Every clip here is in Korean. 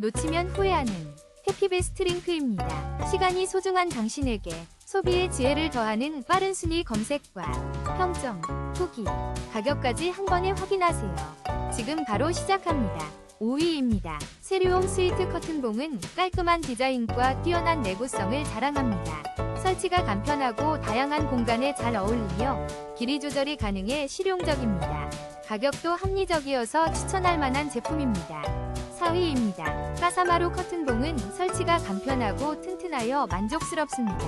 놓치면 후회하는 해피베스트 링크입니다. 시간이 소중한 당신에게 소비의 지혜를 더하는 빠른 순위 검색과 평점, 후기, 가격까지 한 번에 확인하세요. 지금 바로 시작합니다. 5위입니다. 세류용 스위트 커튼봉은 깔끔한 디자인과 뛰어난 내구성을 자랑합니다. 설치가 간편하고 다양한 공간에 잘 어울리며 길이 조절이 가능해 실용적입니다. 가격도 합리적이어서 추천할 만한 제품입니다. 4위입니다. 까사마루 커튼봉은 설치가 간편하고 튼튼하여 만족스럽습니다.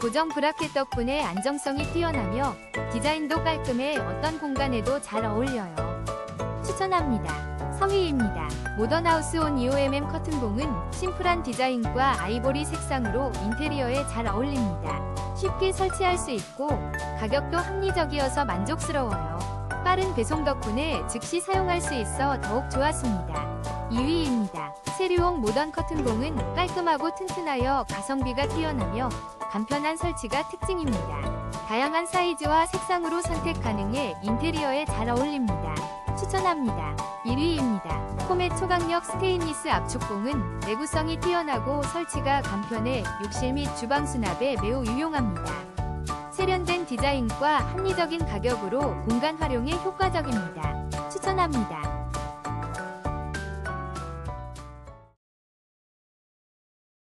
고정 브라켓 덕분에 안정성이 뛰어나며 디자인도 깔끔해 어떤 공간에도 잘 어울려요. 추천합니다. 3위입니다. 모던하우스 온 EOMM 커튼봉은 심플한 디자인과 아이보리 색상으로 인테리어에 잘 어울립니다. 쉽게 설치할 수 있고 가격도 합리적이어서 만족스러워요. 빠른 배송 덕분에 즉시 사용할 수 있어 더욱 좋았습니다. 2위입니다. 세류용 모던 커튼봉은 깔끔하고 튼튼하여 가성비가 뛰어나며 간편한 설치가 특징입니다. 다양한 사이즈와 색상으로 선택 가능해 인테리어에 잘 어울립니다. 추천합니다. 1위입니다. 코메 초강력 스테인리스 압축봉은 내구성이 뛰어나고 설치가 간편해 욕실 및 주방 수납에 매우 유용합니다. 세련된 디자인과 합리적인 가격으로 공간 활용에 효과적입니다. 추천합니다.